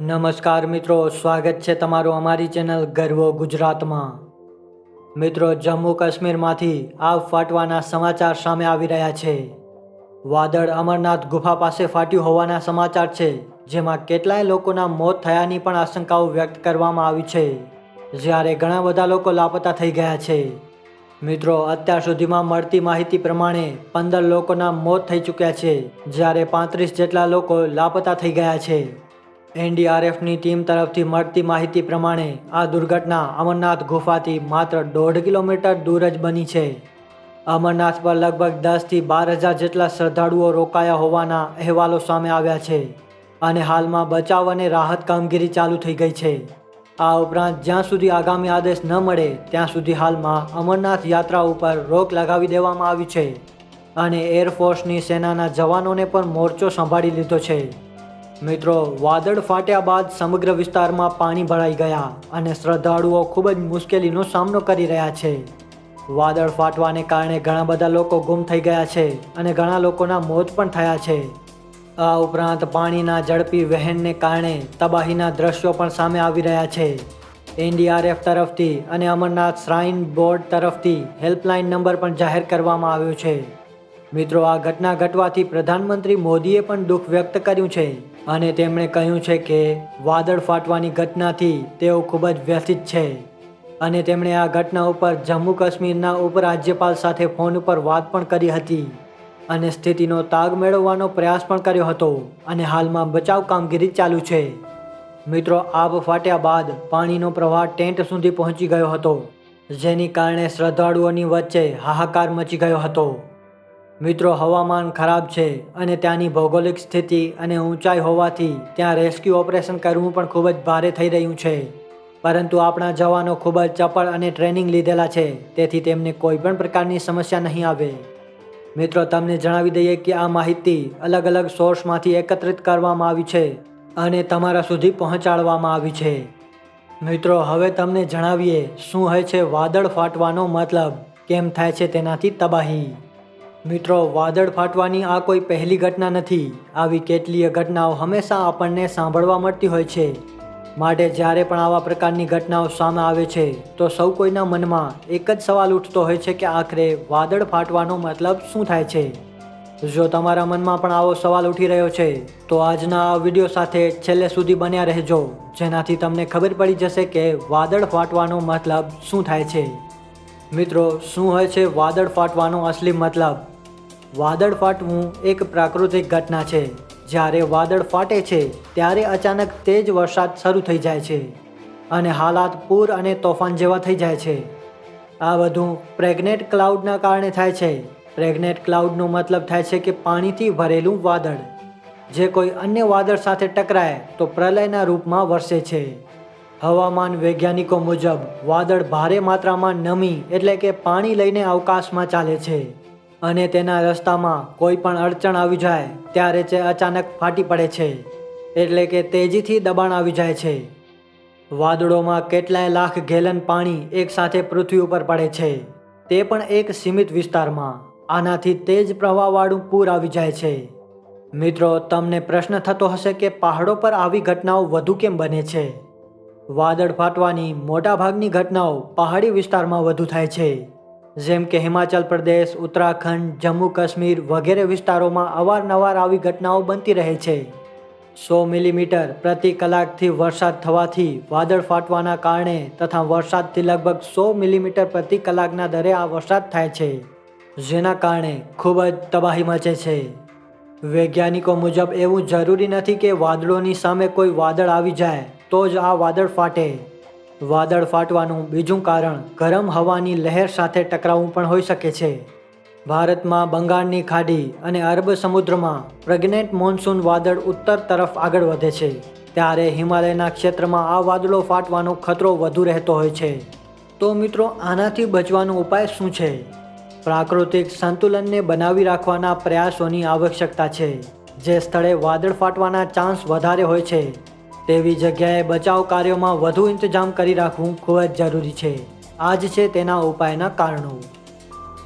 નમસ્કાર મિત્રો, સ્વાગત છે તમારું અમારી ચેનલ ગર્વો ગુજરાતમાં. મિત્રો, જમ્મુ કાશ્મીરમાંથી આગ ફાટવાના સમાચાર સામે આવી રહ્યા છે. વાદળ અમરનાથ ગુફા પાસે ફાટ્યું હોવાના સમાચાર છે, જેમાં કેટલાય લોકોના મોત થયાની પણ આશંકાઓ વ્યક્ત કરવામાં આવી છે. જ્યારે ઘણા બધા લોકો લાપતા થઈ ગયા છે. મિત્રો, અત્યાર સુધીમાં મળતી માહિતી પ્રમાણે પંદર લોકોના મોત થઈ ચૂક્યા છે, જ્યારે પાંત્રીસ જેટલા લોકો લાપતા થઈ ગયા છે. એનડીઆરએફની ટીમ તરફથી મળતી માહિતી પ્રમાણે આ દુર્ઘટના અમરનાથ ગુફાથી માત્ર દોઢ કિલોમીટર દૂર જ બની છે. અમરનાથ પર લગભગ દસથી બાર હજાર જેટલા શ્રદ્ધાળુઓ રોકાયા હોવાના અહેવાલો સામે આવ્યા છે અને હાલમાં બચાવ અને રાહત કામગીરી ચાલુ થઈ ગઈ છે. આ ઉપરાંત જ્યાં સુધી આગામી આદેશ ન મળે, ત્યાં સુધી હાલમાં અમરનાથ યાત્રા ઉપર રોક લગાવી દેવામાં આવી છે અને એરફોર્સની સેનાના જવાનોને પણ મોરચો સંભાળી લીધો છે. મિત્રો, વાદળ ફાટ્યા બાદ સમગ્ર વિસ્તારમાં પાણી ભરાઈ ગયા અને શ્રદ્ધાળુઓ ખૂબ જ મુશ્કેલીનો સામનો કરી રહ્યા છે. વાદળ ફાટવાને કારણે ઘણા બધા લોકો ગુમ થઈ ગયા છે અને ઘણા લોકોના મોત પણ થયા છે. આ ઉપરાંત પાણીના ઝડપી વહેણને કારણે તબાહીના દ્રશ્યો પણ સામે આવી રહ્યા છે. એનડીઆરએફ તરફથી અને અમરનાથ શ્રાઇન બોર્ડ તરફથી હેલ્પલાઇન નંબર પણ જાહેર કરવામાં આવ્યો છે. મિત્રો, આ ઘટના ઘટવાથી પ્રધાનમંત્રી મોદીએ પણ દુઃખ વ્યક્ત કર્યું છે અને તેમણે કહ્યું છે કે વાદળ ફાટવાની ઘટનાથી તેઓ ખૂબ જ વ્યથિત છે અને તેમણે આ ઘટના ઉપર જમ્મુ કાશ્મીરના ઉપરાજ્યપાલ સાથે ફોન ઉપર વાત પણ કરી હતી અને સ્થિતિનો તાગ મેળવવાનો પ્રયાસ પણ કર્યો હતો અને હાલમાં બચાવ કામગીરી ચાલુ છે. મિત્રો, આબ ફાટ્યા બાદ પાણીનો પ્રવાહ ટેન્ટ સુધી પહોંચી ગયો હતો, જેની કારણે શ્રદ્ધાળુઓની વચ્ચે હાહાકાર મચી ગયો હતો. મિત્રો, હવામાન ખરાબ છે અને ત્યાંની ભૌગોલિક સ્થિતિ અને ઊંચાઈ હોવાથી ત્યાં રેસ્ક્યુ ઓપરેશન કરવું પણ ખૂબ જ ભારે થઈ રહ્યું છે. પરંતુ આપણા જવાનો ખૂબ જ ચપળ અને ટ્રેનિંગ લીધેલા છે, તેથી તેમને કોઈ પણ પ્રકારની સમસ્યા નહીં આવે. મિત્રો, તમને જણાવી દઈએ કે આ માહિતી અલગ અલગ સોર્સમાંથી એકત્રિત કરવામાં આવી છે અને તમારા સુધી પહોંચાડવામાં આવી છે. મિત્રો, હવે તમને જણાવીએ શું હોય છે વાદળ ફાટવાનો મતલબ, કેમ થાય છે તેનાથી તબાહી. મિત્રો, વાદળ ફાટવાની આ કોઈ પહેલી ઘટના નથી. આવી કેટલીય ઘટનાઓ હંમેશા આપણને સાંભળવા મળતી હોય છે. માટે જ્યારે પણ આવા પ્રકારની ઘટનાઓ સામે આવે છે, તો સૌ કોઈના મનમાં એક જ સવાલ ઉઠતો હોય છે કે આખરે વાદળ ફાટવાનો મતલબ શું થાય છે? જો તમારા મનમાં પણ આવો સવાલ ઉઠી રહ્યો છે, તો આજના આ વીડિયો સાથે છેલ્લે સુધી બન્યા રહેજો, જેનાથી તમને ખબર પડી જશે કે વાદળ ફાટવાનો મતલબ શું થાય છે. મિત્રો, શું હોય છે વાદળ ફાટવાનો અસલી મતલબ? વાદળ ફાટવું એક પ્રાકૃતિક ઘટના છે. જ્યારે વાદળ ફાટે છે, ત્યારે અચાનક તેજ વરસાદ શરૂ થઈ જાય છે અને હાલાત પૂર અને તોફાન જેવા થઈ જાય છે. આ બધું પ્રેગ્નેટ ક્લાઉડના કારણે થાય છે. પ્રેગ્નેટ ક્લાઉડનો મતલબ થાય છે કે પાણીથી ભરેલું વાદળ. જે કોઈ અન્ય વાદળ સાથે ટકરાય, તો પ્રલયના રૂપમાં વરસે છે. હવામાન વૈજ્ઞાનિકો મુજબ, વાદળ ભારે માત્રામાં નમી એટલે કે પાણી લઈને અવકાશમાં ચાલે છે. અને તેના રસ્તામાં કોઈ પણ અડચણ આવી જાય, ત્યારે તે અચાનક ફાટી પડે છે. એટલે કે તેજીથી દબાણ આવી જાય છે. વાદળોમાં કેટલાય લાખ ગેલન પાણી એકસાથે પૃથ્વી ઉપર પડે છે. તે પણ એક સીમિત વિસ્તારમાં. આનાથી તેજ પ્રવાહવાળું પૂર આવી જાય છે. મિત્રો, તમને પ્રશ્ન થતો હશે કે પહાડો પર આવી ઘટનાઓ વધુ કેમ બને છે? વાદળ ફાટવાની મોટાભાગની ઘટનાઓ પહાડી વિસ્તારમાં વધુ થાય છે. જેમ કે હિમાચલ પ્રદેશ, ઉત્તરાખંડ, જમ્મુ કાશ્મીર વગેરે વિસ્તારોમાં અવારનવાર આવી ઘટનાઓ બનતી રહે છે. સો મિલીમીટર પ્રતિ કલાકથી વરસાદ થવાથી વાદળ ફાટવાના કારણે તથા વરસાદથી લગભગ સો મિલીમીટર પ્રતિ કલાકના દરે આ વરસાદ થાય છે, જેના કારણે ખૂબ જ તબાહી મચે છે. વૈજ્ઞાનિકો મુજબ એવું જરૂરી નથી કે વાદળોની સામે કોઈ વાદળ આવી જાય. તો જ આ વાદળ ફાટે. વાદળ ફાટવાનું બીજું કારણ ગરમ હવાની લહેર સાથે ટકરાવું પણ હોઈ શકે છે. ભારતમાં બંગાળની ખાડી અને અરબ સમુદ્રમાં પ્રેગ્નેન્ટ મોન્સૂન વાદળ ઉત્તર તરફ આગળ વધે છે. ત્યારે હિમાલયના ક્ષેત્રમાં આ વાદળો ફાટવાનો ખતરો વધુ રહેતો હોય છે. તો મિત્રો, આનાથી બચવાનો ઉપાય શું છે? પ્રાકૃતિક સંતુલનને બનાવી રાખવાના પ્રયાસોની આવશ્યકતા છે. જે સ્થળે વાદળ ફાટવાના ચાન્સ વધારે હોય છે. તેવી જગ્યાએ બચાવ કાર્યોમાં વધુ ઇંતજામ કરી રાખવું ખૂબ જ જરૂરી છે. આ જ છે તેના ઉપાયના કારણો.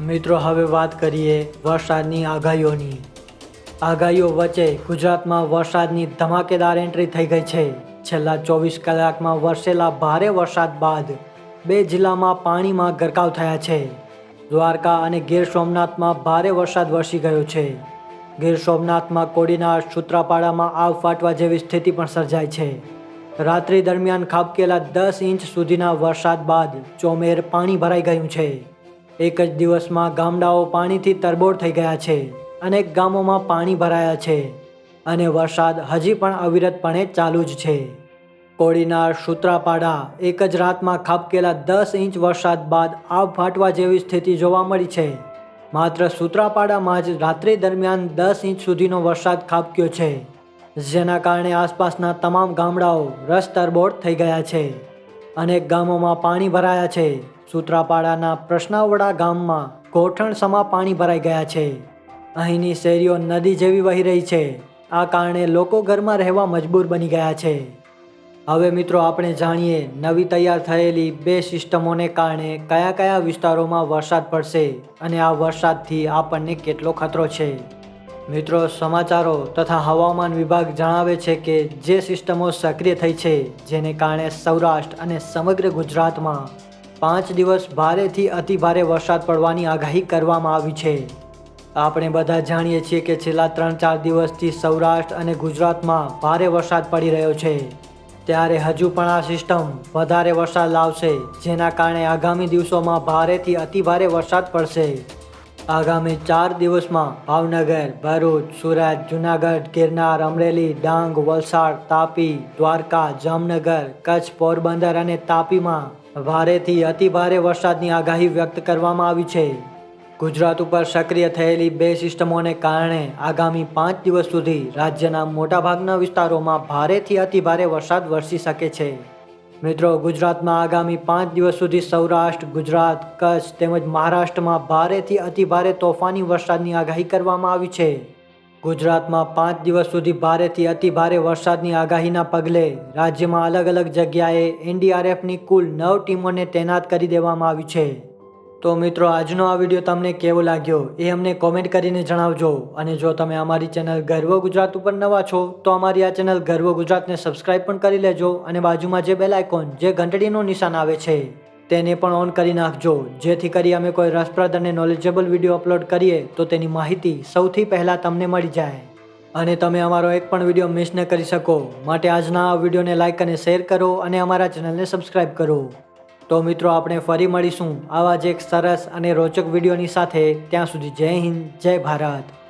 મિત્રો, હવે વાત કરીએ વરસાદની આગાહીઓની. આગાહીઓ વચ્ચે ગુજરાતમાં વરસાદની ધમાકેદાર એન્ટ્રી થઈ ગઈ છે. છેલ્લા ચોવીસ કલાકમાં વરસેલા ભારે વરસાદ બાદ બે જિલ્લામાં પાણીમાં ગરકાવ થયા છે. દ્વારકા અને ગીર સોમનાથમાં ભારે વરસાદ વરસી ગયો છે. ગીર સોમનાથમાં કોડીના સૂત્રાપાડામાં આવ ફાટવા જેવી સ્થિતિ પણ સર્જાઈ છે. રાત્રિ દરમિયાન ખાબકેલા દસ ઇંચ સુધીના વરસાદ બાદ ચોમેર પાણી ભરાઈ ગયું છે. એક જ દિવસમાં ગામડાઓ પાણીથી તરબોળ થઈ ગયા છે. અનેક ગામોમાં પાણી ભરાયા છે અને વરસાદ હજી પણ અવિરતપણે ચાલુ જ છે. કોડીના સૂત્રાપાડા એક જ રાતમાં ખાબકેલા દસ ઇંચ વરસાદ બાદ આવ ફાટવા જેવી સ્થિતિ જોવા મળી છે. માત્ર સૂત્રાપાડામાં જ રાત્રિ દરમિયાન દસ ઇંચ સુધીનો વરસાદ ખાબક્યો છે, જેના કારણે આસપાસના તમામ ગામડાઓ રસ તરબોળ થઈ ગયા છે. અનેક ગામોમાં પાણી ભરાયા છે. સૂત્રાપાડાના પ્રશ્નાવડા ગામમાં ગોઠણસમા પાણી ભરાઈ ગયા છે. અહીંની શેરીઓ નદી જેવી વહી રહી છે. આ કારણે લોકો ઘરમાં રહેવા મજબૂર બની ગયા છે. હવે મિત્રો આપણે જાણીએ, નવી તૈયાર થયેલી બે સિસ્ટમોને કારણે કયા કયા વિસ્તારોમાં વરસાદ પડશે અને આ વરસાદથી આપણને કેટલો ખતરો છે? મિત્રો, સમાચારો તથા હવામાન વિભાગ જણાવે છે કે જે સિસ્ટમો સક્રિય થઈ છે, જેને કારણે સૌરાષ્ટ્ર અને સમગ્ર ગુજરાતમાં પાંચ દિવસ ભારેથી અતિ ભારે વરસાદ પડવાની આગાહી કરવામાં આવી છે. આપણે બધા જાણીએ છીએ કે છેલ્લા ત્રણ ચાર દિવસથી સૌરાષ્ટ્ર અને ગુજરાતમાં ભારે વરસાદ પડી રહ્યો છે. ત્યારે હજુ પણ આ સિસ્ટમ વધારે વરસાદ લાવશે, જેના કારણે આગામી દિવસોમાં ભારેથી અતિ ભારે વરસાદ પડશે. આગામી ચાર દિવસમાં ભાવનગર, ભરૂચ, સુરત, જુનાગઢ, ગિરનાર, અમરેલી, ડાંગ, વલસાડ, તાપી, દ્વારકા, જામનગર, કચ્છ, પોરબંદર અને તાપીમાં ભારેથી અતિભારે વરસાદની આગાહી વ્યક્ત કરવામાં આવી છે. ગુજરાત ઉપર સક્રિય થયેલી બે સિસ્ટમોને કારણે આગામી પાંચ દિવસ સુધી રાજ્યના મોટાભાગના વિસ્તારોમાં ભારેથી અતિ ભારે વરસાદ વરસી શકે છે. મિત્રો, ગુજરાતમાં આગામી પાંચ દિવસ સુધી સૌરાષ્ટ્ર, ગુજરાત, કચ્છ તેમજ મહારાષ્ટ્રમાં ભારેથી અતિ ભારે તોફાની વરસાદની આગાહી કરવામાં આવી છે. ગુજરાતમાં પાંચ દિવસ સુધી ભારેથી અતિ ભારે વરસાદની આગાહીના પગલે રાજ્યમાં અલગ અલગ જગ્યાએ એનડીઆરએફની કુલ નવ ટીમોને તૈનાત કરી દેવામાં આવી છે. તો મિત્રો, આજનો આ વીડિયો તમને કેવો લાગ્યો એ અમને કોમેન્ટ કરીને જણાવજો. અને જો તમે અમારી ચેનલ ગર્વ ગુજરાત ઉપર નવા છો, તો અમારી આ ચેનલ ગર્વ ગુજરાતને સબસ્ક્રાઇબ પણ કરી લેજો અને બાજુમાં જે બેલ આઇકોન જે ઘંટડીનું નિશાન આવે છે, તેને પણ ઓન કરી નાખજો. જેથી કરી અમે કોઈ રસપ્રદ અને નોલેજેબલ વીડિયો અપલોડ કરીએ, તો તેની માહિતી સૌથી પહેલાં તમને મળી જાય. અને તમે અમારો એક પણ વીડિયો મિસ ન કરી શકો. માટે આજના આ વિડીયોને લાઇક અને શેર કરો અને અમારા ચેનલને સબસ્ક્રાઈબ કરો. તો મિત્રો આપણે ફરી મળીશું આવા જ એક સરસ અને રોચક વિડીયોની સાથે. ત્યાં સુધી જય હિન્દ, જય ભારત.